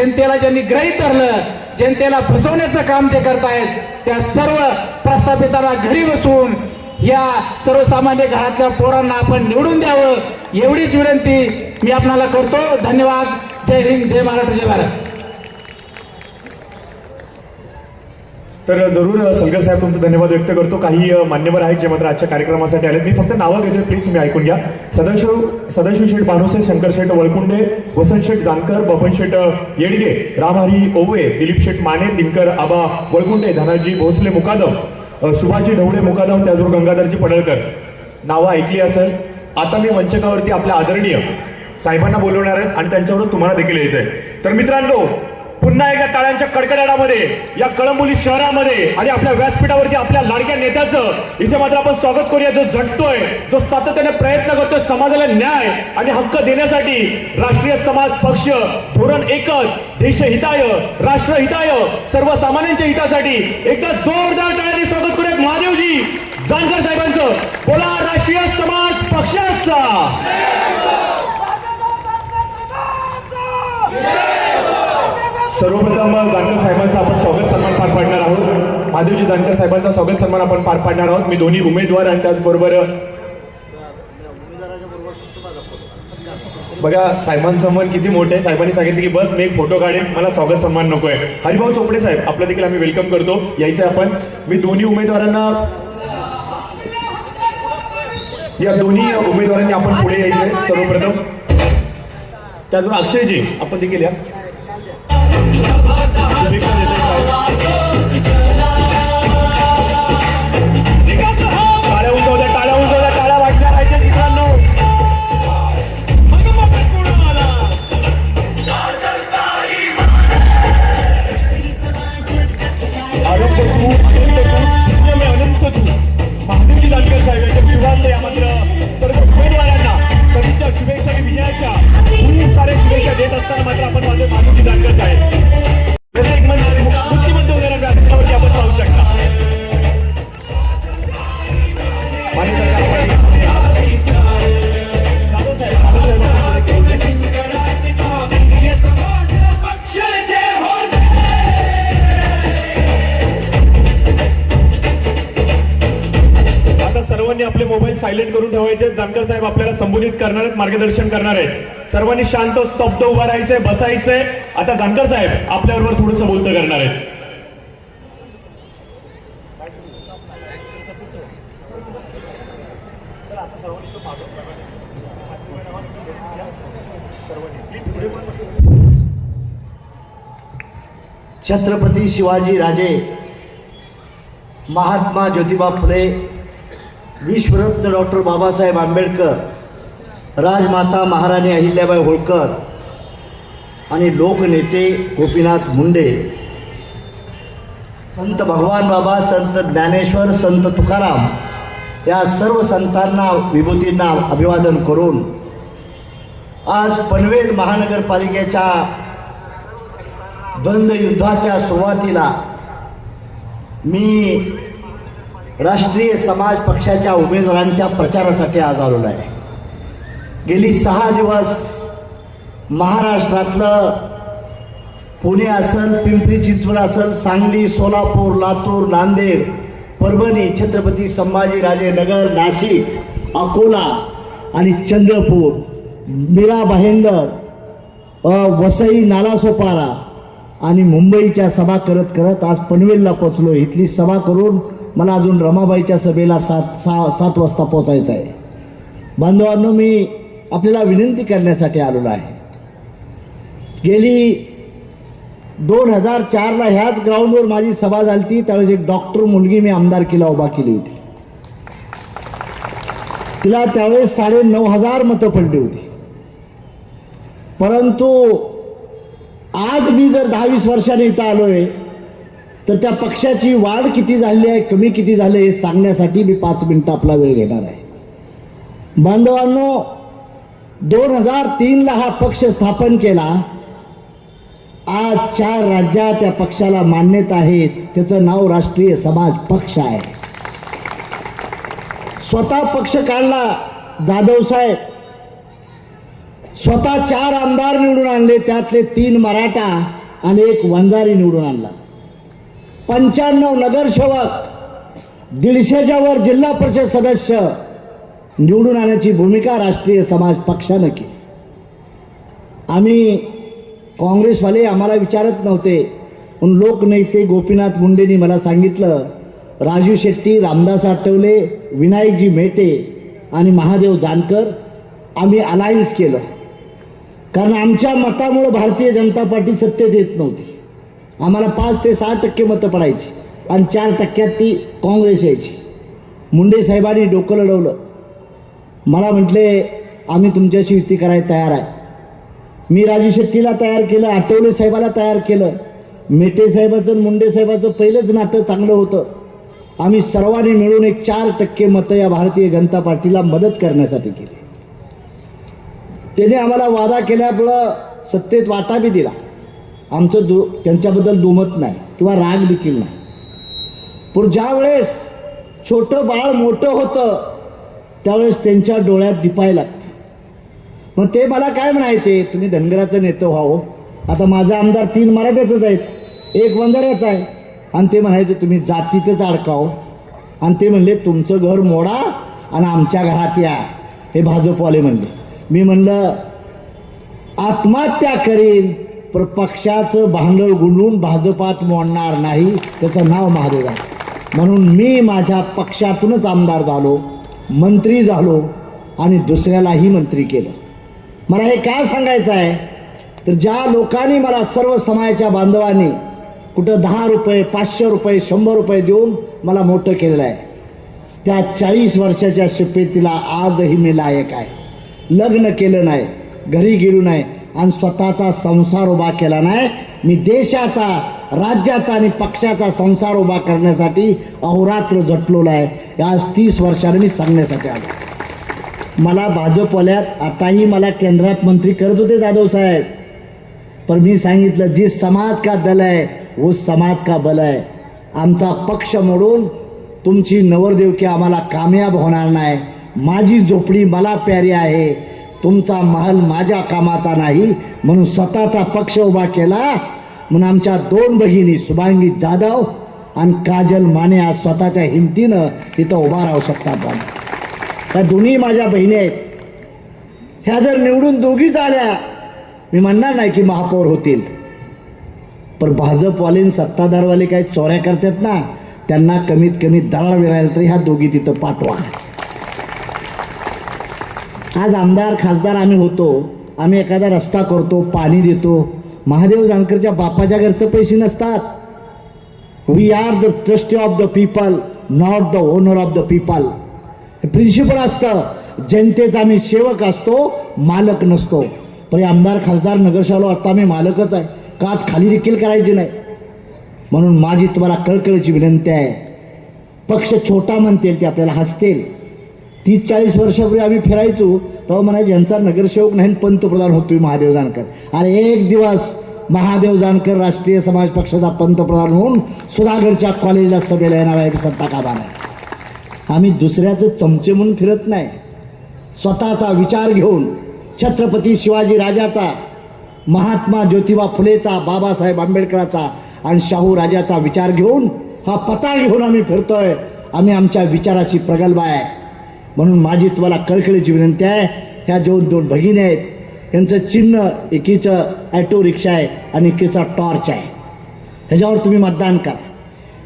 जनतेला ज्यांनी ग्रहित धरलं जनतेला फसवण्याचं काम जे करतायत त्या सर्व प्रस्थापितांना घरी बसून या सर्वसामान्य घरातल्या पोरांना आपण निवडून द्यावं एवढीच विनंती मी आपणाला करतो. धन्यवाद. जय हिंद जय महाराष्ट्र जय भारत. तर जरूर शंकर साहेब तुमचं धन्यवाद व्यक्त करतो. काही मान्यवर आहेत जे मात्र आजच्या कार्यक्रमासाठी आले मी फक्त नावं घेतोय प्लीज तुम्ही ऐकून घ्या. सदाशिव सदाशिव शेठ भानुसे शंकर शेठ वळकुंडे वसंत शेठ जानकर बबन शेठ येडगे रामहरी ओवे दिलीप शेठ माने दिनकर आबा वळकुंडे धनाजी भोसले मुकादम सुभाजी ढवळे मुकादम त्याचबरोबर गंगाधरजी पडळकर. नावं ऐकली असेल. आता मी मंचकावरती आपल्या आदरणीय साहेबांना बोलवणार आहेत आणि त्यांच्यावर तुम्हाला देखील यायचं आहे तर मित्रांनो पुन्हा एकदा टाळ्यांच्या कडकडाटामध्ये या कळंबोली शहरामध्ये आणि आपल्या व्यासपीठावरती आपल्या लाडक्या नेत्याचं इथे मात्र आपण स्वागत करूया जो झटतोय जो सातत्याने प्रयत्न करतोय समाजाला न्याय आणि हक्क देण्यासाठी राष्ट्रीय समाज पक्ष धोरण एकच देशहिताय राष्ट्रहिताय सर्वसामान्यांच्या हितासाठी एकदा जोरदार टाळ्यांनी स्वागत करूया महादेवजी जानकर साहेबांचं बोला राष्ट्रीय समाज पक्षाचा सर्वप्रथम जानकर साहेबांचं आपण स्वागत सन्मान पार पाडणार आहोत. महादेवजी जानकर साहेबांचा स्वागत सन्मान आपण पार पाडणार आहोत. मी दोन्ही उमेदवार आणि त्याचबरोबर बघा साहेबांसमोर किती मोठे आहे. साहेबांनी सांगितलं की बस मी एक फोटो काढेन. मला स्वागत सन्मान नको आहे हरिभाऊ चोपडे साहेब आपलं देखील आम्ही वेलकम करतो. यायचं आपण. मी दोन्ही उमेदवारांना या दोन्ही उमेदवारांनी आपण पुढे यायचंय सर्वप्रथम. त्याचबरोबर अक्षयजी आपण देखील या. शुभेच्छा मित्रांनो. अनंत साहेब विजयाच्या खूप साऱ्या शुभेच्छा देत असताना मात्र आपण माझे महादेवजी जानकर साहेब सायलेंट करून ठेवायचे. जानकर साहेब आपल्याला संबोधित करणार आहेत मार्गदर्शन करणार आहेत. सर्वांनी शांत स्तब्ध उभा राहायचंय बसायचंय. आता जानकर साहेब आपल्याबरोबर थोडंसं बोलतं करणार आहेत. छत्रपती शिवाजी राजे महात्मा ज्योतिबा फुले विश्वरत्न डॉक्टर बाबासाहेब आंबेडकर राजमाता महाराणी अहिल्याबाई होळकर आणि लोकनेते गोपीनाथ मुंडे. संत भगवान बाबा संत ज्ञानेश्वर संत तुकाराम या सर्व संतांना विभूतींना अभिवादन करून आज पनवेल महानगरपालिकेच्या द्वंद्व युद्धाच्या सुरुवातीला मी राष्ट्रीय समाज पक्षाच्या उमेदवारांच्या प्रचारासाठी आज आलेलो आहे. गेली सहा दिवस महाराष्ट्रातलं पुणे असेल पिंपरी चिंचवड असेल सांगली सोलापूर लातूर नांदेड परभणी छत्रपती संभाजीराजेनगर नाशिक अकोला आणि चंद्रपूर मीरा भाईंदर वसई नालासोपारा आणि मुंबईच्या सभा करत करत आज पनवेलला पोचलो इथली सभा करून मला अजून रमाबाईच्या सभेला सात सहा सात वाजता पोचायचं आहे. बांधवांनो मी आपल्याला विनंती करण्यासाठी आलेलो आहे. गेली दोन हजार चारला ह्याच ग्राउंडवर माझी सभा झाली होती. त्यावेळेस एक डॉक्टर मुलगी मी आमदारकीला उभा केली होती. तिला त्यावेळेस साडे नऊ हजार मतं पडली होती. परंतु आज मी जर दहावीस वर्षाने इथं आलोय तर त्या पक्षाची वाढ किती झाली आहे कमी किती झाले हे सांगण्यासाठी मी पाच मिनिटं आपला वेळ घेणार आहे. बांधवांनो दोन हजार तीनला हा पक्ष स्थापन केला. आज चार राज्यात त्या पक्षाला मान्यता आहे त्याचं नाव राष्ट्रीय समाज पक्ष आहे. स्वतः पक्ष काढला जाधव साहेब. स्वतः चार आमदार निवडून आणले त्यातले तीन मराठा आणि एक वंजारी निवडून आणला. पंच्याण्णव नगरसेवक दीडशेच्या वर जिल्हा परिषद सदस्य निवडून आणण्याची भूमिका राष्ट्रीय समाज पक्षानं केली. आम्ही काँग्रेसवाले आम्हाला विचारत नव्हते पण लोकनेते गोपीनाथ मुंडेंनी मला सांगितलं राजू शेट्टी रामदास आठवले विनायकजी मेटे आणि महादेव जानकर आम्ही अलायन्स केलं. कारण आमच्या मतामुळं भारतीय जनता पार्टी सत्तेत येत नव्हती. आम्हाला पाच ते सहा टक्के मतं पडायची आणि चार टक्क्यात ती काँग्रेस यायची. मुंडे साहेबांनी डोकं लढवलं. मला म्हटले आम्ही तुमच्याशी युती करायला तयार आहे. मी राजू शेट्टीला तयार केलं आठवले साहेबाला तयार केलं. मेटे साहेबाचं मुंडे साहेबाचं पहिलंच नातं चांगलं होतं. आम्ही सर्वांनी मिळून एक चार टक्के मतं या भारतीय जनता पार्टीला मदत करण्यासाठी केली. त्याने आम्हाला वादा केल्यामुळं सत्तेत वाटा बी दिला. आमचं दु त्यांच्याबद्दल दुमत नाही किंवा राग देखील नाही. पण ज्या वेळेस छोटं बाळ मोठं होतं त्यावेळेस त्यांच्या डोळ्यात दिपाय लागतं. मग ते मला काय म्हणायचे? तुम्ही धनगराचं नेतं व्हावं हो. आता माझा आमदार तीन मराठ्याचंच आहेत. एक वंजाऱ्याचा आहे. आणि ते म्हणायचे तुम्ही जातीतच अडकाव हो. आणि ते म्हणले तुमचं घर मोडा आणि आमच्या घरात या. हे भाजपवाले म्हणले. मी म्हणलं आत्महत्या करीन. पण पक्षाचं भांडवल गुंडून भाजपात मोडणार नाही त्याचं नाव महादेव आहे. म्हणून मी माझ्या पक्षातूनच आमदार झालो मंत्री झालो आणि दुसऱ्यालाही मंत्री केलं. मला हे काय सांगायचं आहे? तर ज्या लोकांनी मला सर्व समाजाच्या बांधवांनी कुठं दहा रुपये पाचशे रुपये शंभर रुपये देऊन मला मोठं केलेलं आहे त्या चाळीस वर्षाच्या शिपेतीला आजही मी लायक आहे. लग्न केलं नाही घरी गेलो नाही आणि स्वतःचा संसार उभा केला नाही. मी देशाचा राज्याचा आणि पक्षाचा संसार उभा करण्यासाठी अहोरात्र झटलेलो आहे. आज तीस वर्षाने मी सांगण्यासाठी आलो. मला भाजपवाल्यात आताही मला केंद्रात मंत्री करत होते जाधव साहेब. पण मी सांगितलं जी समाज का दल आहे वो समाज का बल आहे. आमचा पक्ष मोडून तुमची नवरदेवकी आम्हाला कामयाब होणार नाही. माझी झोपडी मला प्यारी आहे. तुमचा महल माझ्या कामाचा नाही म्हणून स्वतःचा पक्ष उभा केला. म्हणून आमच्या दोन बहिणी शुभांगी जाधव आणि काजल माने आज स्वतःच्या हिमतीनं तिथं उभा राहू शकतात त्या दोन्ही माझ्या बहिणी आहेत. ह्या जर निवडून दोघीच आल्या मी म्हणणार नाही की महापौर होतील. पण भाजपवाले सत्ताधारवाले काही चोऱ्या करतात ना त्यांना कमीत कमी दराळ विरायला तरी ह्या दोघी तिथं पाठवा. आज आमदार खासदार आम्ही होतो. आम्ही एखादा रस्ता करतो पाणी देतो. महादेव जानकरच्या बापाच्या घरचं पैसे नसतात. We are the trustee of the people not the owner of the people हे प्रिन्सिपल असतं. जनतेचा आम्ही सेवक असतो मालक नसतो. पण आमदार खासदार नगरशालो आता मी मालकच आहे. काच खाली देखील करायची नाही? म्हणून माझी तुम्हाला कळकळीची विनंती आहे. पक्ष छोटा म्हणतील ते आपल्याला हसतील. तीस चाळीस वर्षापूर्वी आम्ही फिरायचो तेव्हा म्हणायचे यांचा नगरसेवक नाही पंतप्रधान होतोय महादेव जानकर. अरे एक दिवस महादेव जानकर राष्ट्रीय समाज पक्षाचा पंतप्रधान होऊन सुधागडच्या कॉलेजला सभेला येणार आहे सत्ता कामा नाही आम्ही दुसऱ्याचं चमचे म्हणून फिरत नाही. स्वतःचा विचार घेऊन छत्रपती शिवाजी राजाचा महात्मा ज्योतिबा फुलेचा बाबासाहेब आंबेडकराचा आणि शाहू राजाचा विचार घेऊन हा पता घेऊन आम्ही फिरतोय. आम्ही आमच्या विचाराशी प्रगल्भ आहे. म्हणून माझी तुम्हाला कळकळीची विनंती आहे ह्या जो दोन भगिनी आहेत त्यांचं चिन्ह एकीचं ॲटो रिक्षा आहे आणि एकीचा टॉर्च आहे. ह्याच्यावर तुम्ही मतदान करा.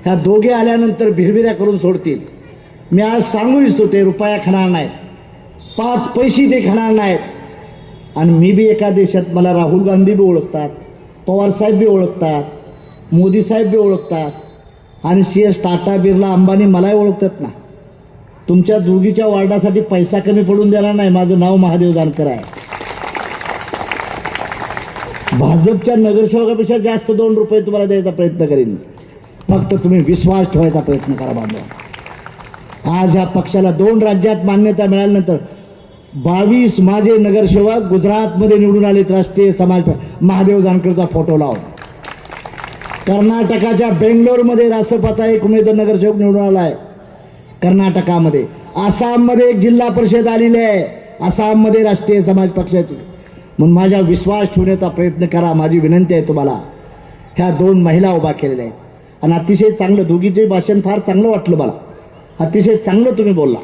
ह्या दोघे आल्यानंतर भिरभिऱ्या करून सोडतील. मी आज सांगू इच्छितो ते रुपया खाणार नाहीत. पाच पैसे ते खाणार नाहीत. आणि मी बी एका देशात मला राहुल गांधी बी ओळखतात पवारसाहेब बी ओळखतात मोदी साहेब बी ओळखतात आणि सी एस टाटा बिर्ला अंबानी मलाही ओळखतात ना. तुमच्या दुर्गीच्या वार्डासाठी पैसा कमी पडून देणार नाही. माझं नाव महादेव जानकर आहे. भाजपच्या नगरसेवकापेक्षा जास्त दोन रुपये तुम्हाला द्यायचा प्रयत्न करीन. फक्त तुम्ही विश्वास ठेवायचा प्रयत्न करा बांधव आज ह्या पक्षाला दोन राज्यात मान्यता मिळाल्यानंतर बावीस माझे नगरसेवक गुजरातमध्ये निवडून आलेत राष्ट्रीय समाज महादेव जानकरचा फोटो लाव. कर्नाटकाच्या बेंगलोरमध्ये रासपाचा एक उमेदवार नगरसेवक निवडून आला आहे. कर्नाटकामध्ये. आसाममध्ये एक जिल्हा परिषद आलेली आहे. आसाममध्ये राष्ट्रीय समाज पक्षाची. म्हणून माझ्या विश्वास ठेवण्याचा प्रयत्न करा माझी विनंती आहे तुम्हाला. ह्या दोन महिला उभा केलेल्या आहेत. आणि अतिशय चांगलं दोघीचे भाषण फार चांगलं वाटलं मला. अतिशय चांगलं तुम्ही बोलला.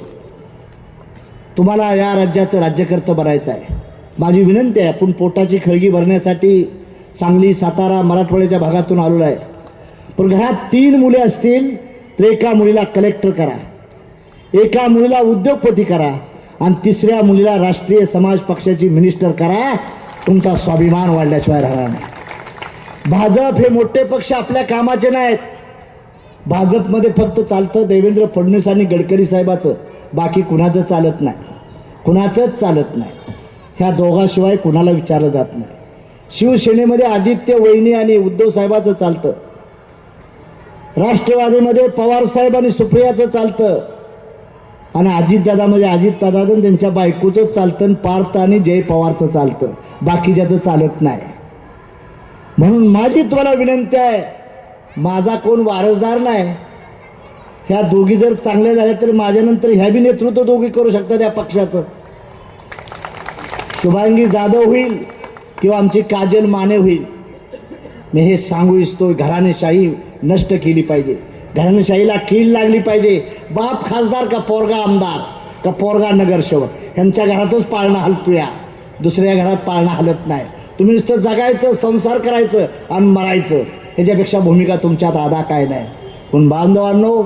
तुम्हाला या राज्याचं राज्यकर्तं बनायचं आहे. माझी विनंती आहे आपण पोटाची खळगी भरण्यासाठी सांगली सातारा मराठवाड्याच्या भागातून आलेलो आहे. पण घरात तीन मुले असतील तर एका मुलीला कलेक्टर करा. एका मुलीला उद्योगपती करा आणि तिसऱ्या मुलीला राष्ट्रीय समाज पक्षाची मिनिस्टर करा तुमचा स्वाभिमान वाढल्याशिवाय राहणार नाही. भाजप हे मोठे पक्ष आपल्या कामाचे नाहीत. भाजपमध्ये फक्त चालतं देवेंद्र फडणवीस आणि गडकरी साहेबाचं बाकी कुणाचं चालत नाही. कुणाचंच चालत नाही. ह्या दोघाशिवाय कुणाला विचारलं जात नाही. शिवसेनेमध्ये आदित्य वहिनी आणि उद्धव साहेबाचं चालतं. राष्ट्रवादीमध्ये पवार साहेब आणि सुप्रियाचं चालतं. आणि अजितदादामध्ये अजितदादा आणि त्यांच्या बायकोचं चालतं पार्थ आणि जय पवारचं चालतं. बाकीच्याचं चालत नाही. म्हणून माझी तुम्हाला विनंती आहे माझा कोण वारसदार नाही ह्या दोघी जर चांगल्या झाल्या तर माझ्यानंतर ह्या बी नेतृत्व दोघी करू शकतात या पक्षाचं. शुभांगी जाधव होईल किंवा आमची काजल माने होईल. मी हे सांगू इच्छितो घराणेशाही नष्ट केली पाहिजे. घराणेशाहीला कीड लागली पाहिजे. बाप खासदार का पोरगा आमदार? का पोरगा नगरसेवक? यांच्या घरातच पाळणं हलतूया. दुसऱ्या घरात पाळणं हलत नाही. तुम्ही नुसतं जगायचं संसार करायचं आणि मरायचं. ह्याच्यापेक्षा भूमिका तुमच्यात आधा काय नाही. पण बांधवांनो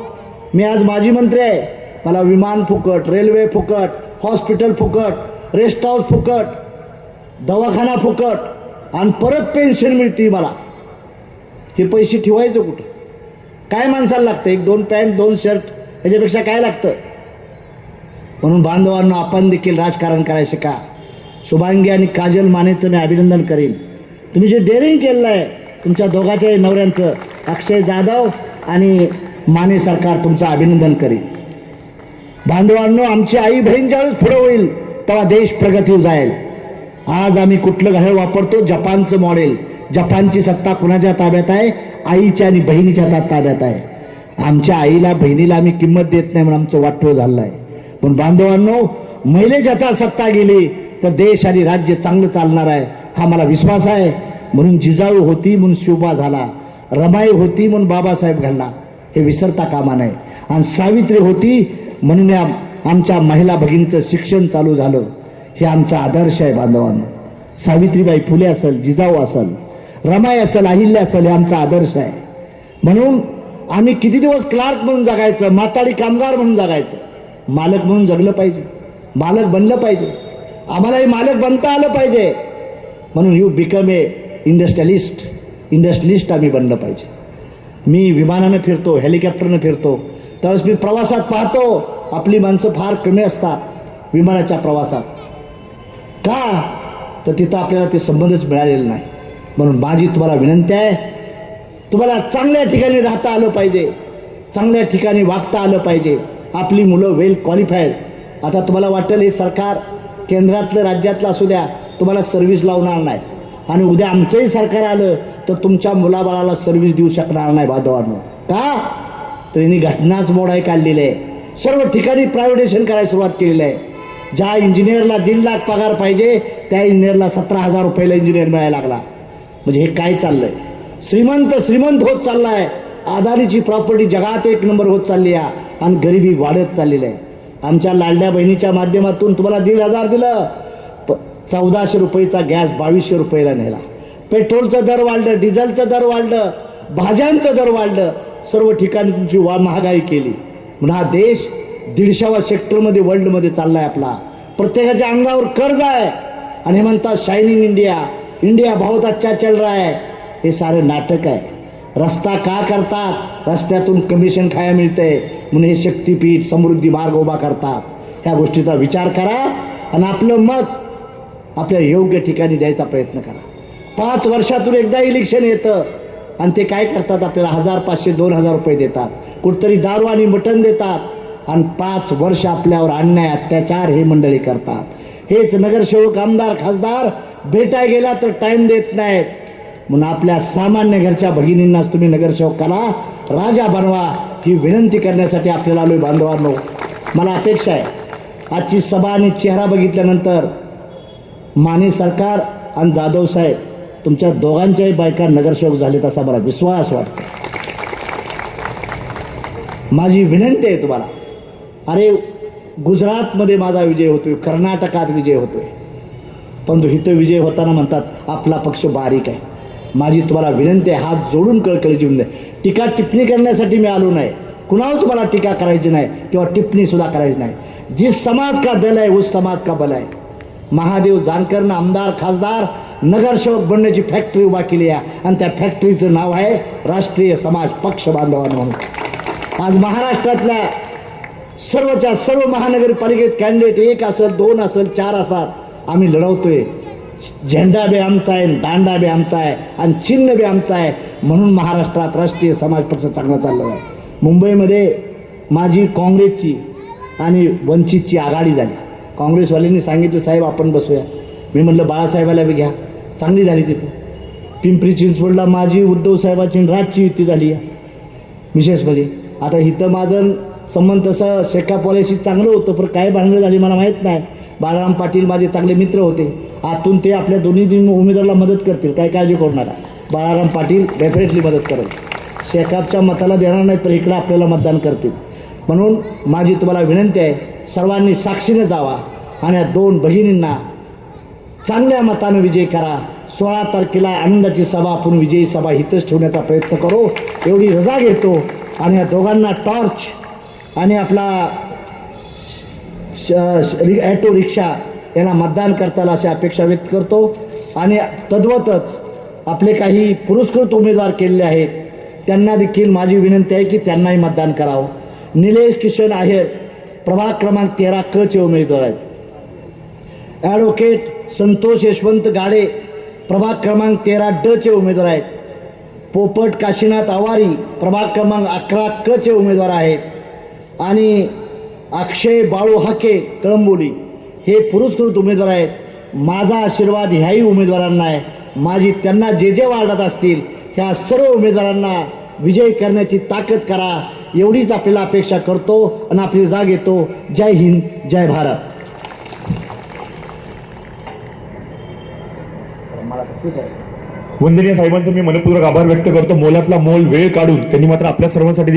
मी आज माजी मंत्री आहे. मला विमान फुकट रेल्वे फुकट हॉस्पिटल फुकट रेस्ट हाऊस फुकट दवाखाना फुकट आणि परत पेन्शन मिळते मला. हे पैसे ठेवायचं कुठं? काय माणसाला लागतं? एक दोन पॅन्ट दोन शर्ट ह्याच्यापेक्षा काय लागतं? म्हणून बांधवांना आपण देखील राजकारण करायचं का? शुभांगी आणि काजल मानेचं मी अभिनंदन करीन. तुम्ही जे डेअरिंग केलेलं आहे तुमच्या दोघाच्या नवऱ्यांचं अक्षय जाधव आणि माने सरकार तुमचं अभिनंदन करीन. बांधवांनो आमची आई बहीण ज्यावेळेस पुढं होईल तेव्हा देश प्रगती जाईल आज आम्ही कुठलं घड्याळ वापरतो? जपानचं मॉडेल जपानची सत्ता कुणाच्या ताब्यात आहे? आईच्या आणि बहिणीच्या ता- ताब्यात आहे. आमच्या आईला बहिणीला आम्ही किंमत देत नाही म्हणून आमचं वाटव झालं आहे पण बांधवांनो महिलेच्या आता सत्ता गेली तर देश आणि राज्य चांगलं चालणार आहे हा मला विश्वास आहे. म्हणून जिजाऊ होती म्हणून शिवबा झाला. रमाई होती म्हणून बाबासाहेब घडला. हे विसरता कामा नये. आणि सावित्री होती म्हणून या आमच्या महिला भगिनीचं शिक्षण चालू झालं. हे आमचा आदर्श आहे बांधवांनो. सावित्रीबाई फुले असेल जिजाऊ असेल रमाई असेल अहिल्या असेल हे आमचा आदर्श आहे. म्हणून आम्ही किती दिवस क्लार्क म्हणून जगायचं माताडी कामगार म्हणून जगायचं? मालक म्हणून जगलं पाहिजे. मालक बनलं पाहिजे. आम्हालाही मालक बनता आलं पाहिजे. म्हणून you become a industrialist industrialist आम्ही बनलं पाहिजे. मी विमानानं फिरतो हेलिकॉप्टरनं फिरतो. त्यावेळेस मी प्रवासात पाहतो. आपली माणसं फार कमी असतात विमानाच्या प्रवासात. का? तर तिथं आपल्याला ते संबंधच मिळालेलं नाही. म्हणून माझी तुम्हाला विनंती आहे. तुम्हाला चांगल्या ठिकाणी राहता आलं पाहिजे. चांगल्या ठिकाणी वागता आलं पाहिजे. आपली मुलं वेल क्वालिफाईड आता तुम्हाला वाटेल हे सरकार केंद्रातलं राज्यातलं असू द्या तुम्हाला सर्व्हिस लावणार नाही. आणि उद्या आमचंही सरकार आलं तर तुमच्या मुलाबाळाला सर्व्हिस देऊ शकणार नाही बांधवांनो का? तर यांनी घटनाच मोडाय काढलेली आहे. सर्व ठिकाणी प्रायव्हेटेशन करायला सुरुवात केलेली आहे. ज्या इंजिनियरला दीड लाख पगार पाहिजे त्या इंजिनियरला सतरा हजार रुपयाला इंजिनियर मिळायला लागला. म्हणजे हे काय चाललंय? श्रीमंत श्रीमंत होत चाललाय. आदानीची प्रॉपर्टी जगात एक नंबर होत चालली आहे. आणि गरिबी वाढत चाललेली आहे. आमच्या लाडल्या बहिणीच्या माध्यमातून तुम्हाला दीड हजार दिलं. प चौदाशे रुपयेचा गॅस बावीसशे रुपयाला नेला. पेट्रोलचं दर वाढलं डिझेलचं दर वाढलं भाज्यांचं दर वाढलं. सर्व ठिकाणी तुमची वा महागाई केली. म्हणून हा देश दीडशावा सेक्टरमध्ये वर्ल्डमध्ये चालला आहे आपला. प्रत्येकाच्या अंगावर कर्ज आहे. आणि हे म्हणतात शायनिंग इंडिया इंडिया बहुत अच्छा चल रहा है। हे सारं नाटक आहे रस्ता का करतात रस्त्यातून कमिशन खाया मिळते। म्हणून हे शक्तीपीठ समृद्धी मार्ग उभा करतात। ह्या गोष्टीचा विचार करा आणि आपलं मत आपल्या योग्य ठिकाणी द्यायचा प्रयत्न करा। पाच वर्षातून एकदा इलेक्शन येतं आणि ते काय करतात? आपल्याला हजार पाचशे दोन हजार रुपये देतात। कुठतरी दारू आणि मटण देतात आणि पाच वर्ष आपल्यावर अन्याय अत्याचार हे मंडळी करतात। हेच नगरसेवक आमदार खासदार भेटाय गेला तर टाईम देत नाहीत. म्हणून आपल्या सामान्य घरच्या भगिनींनाच तुम्ही नगरसेवकाला राजा बनवा ही विनंती करण्यासाठी आपल्याला आलोय बांधवांनो. मला अपेक्षा आहे आजची सभा आणि चेहरा बघितल्यानंतर माने सरकार आणि जाधव साहेब तुमच्या दोघांच्याही बायका नगरसेवक झालेत असा मला विश्वास वाटतो. माझी विनंती आहे तुम्हाला अरे गुजरातमध्ये माझा विजय होतोय कर्नाटकात विजय होतोय. परंतु इथं विजय होताना म्हणतात आपला पक्ष बारीक आहे. माझी तुम्हाला विनंती आहे हात जोडून कळकळी जीवन द्या. टीका टिप्पणी करण्यासाठी मी आलो नाही. कुणावर मला टीका करायची नाही किंवा टिप्पणीसुद्धा करायची नाही. जी समाज का दल आहे उस समाज का बल आहे. महादेव जानकरनं आमदार खासदार नगरसेवक बनण्याची फॅक्टरी उभा केली आहे. आणि त्या फॅक्टरीचं नाव आहे राष्ट्रीय समाज पक्ष बांधवांना म्हणून. आज महाराष्ट्रातल्या सर्वच्या सर्व महानगरपालिकेत कॅन्डिडेट एक असेल दोन असेल चार असतात आम्ही लढवतोय. झेंडा बी आमचा आहे दांडा बी आमचा आहे आणि चिन्ह बी आमचा आहे. म्हणून महाराष्ट्रात राष्ट्रीय समाज पक्ष चांगला चाललेला आहे. मुंबईमध्ये माझी काँग्रेसची आणि वंचितची आघाडी झाली. काँग्रेसवाल्यांनी सांगितलं साहेब आपण बसूया. मी म्हटलं बाळासाहेबाला बी घ्या. चांगली झाली तिथे. पिंपरी चिंचवडला माझी उद्धव साहेबाची राजची युती झाली. आहे विशेषमध्ये आता इथं माझं संबंध तसं शेकापवाल्याशी चांगलं होतं पण काय भांडणं झाली मला माहीत नाही. बाळाराम पाटील माझे चांगले मित्र होते. आतून ते आपल्या दोन्ही दिन उमेदवाराला मदत करतील. काय काळजी करू नका. बाळाराम पाटील डेफिनेटली मदत करेल. शेकापच्या मताला देणार नाहीत तर इकडं आपल्याला मतदान करतील. म्हणून माझी तुम्हाला विनंती आहे सर्वांनी साक्षीने जावा आणि या दोन बहिणींना चांगल्या मतानं विजय करा. सोळा तारखेला आनंदाची सभा आपण विजयी सभा हितच ठेवण्याचा प्रयत्न करू. एवढी रजा घेतो आणि या दोघांना टॉर्च आणि आपला ॲटो रिक्षा यांना मतदान करताल अशी अपेक्षा व्यक्त करतो. आणि तद्वतच आपले काही पुरस्कृत उमेदवार केलेले आहेत त्यांना देखील माझी विनंती आहे की त्यांनाही मतदान करावं. निलेश किशन आहेर प्रभाग क्रमांक तेरा क चे उमेदवार आहेत. ॲडव्होकेट संतोष यशवंत गाडे प्रभाग क्रमांक तेरा ड चे उमेदवार आहेत. पोपट काशीनाथ आवारी प्रभाग क्रमांक अकरा क चे उमेदवार आहेत. आणि अक्षय बाळू हाके कळंबोली. हे पुरस्कृत उमेदवार आहेत. माझा आशीर्वाद ह्याही उमेदवारांना आहे. माझी त्यांना जे जे वाढत असतील ह्या सर्व उमेदवारांना विजय करण्याची ताकद करा. एवढीच आपल्याला अपेक्षा करतो आणि आपली जाग येतो. जय हिंद जय भारत. वंदनीय साहेबांचं मी मनपूर्वक आभार व्यक्त करतो. मोलातला मोल वेळ काढून त्यांनी मात्र आपल्या सर्वांसाठी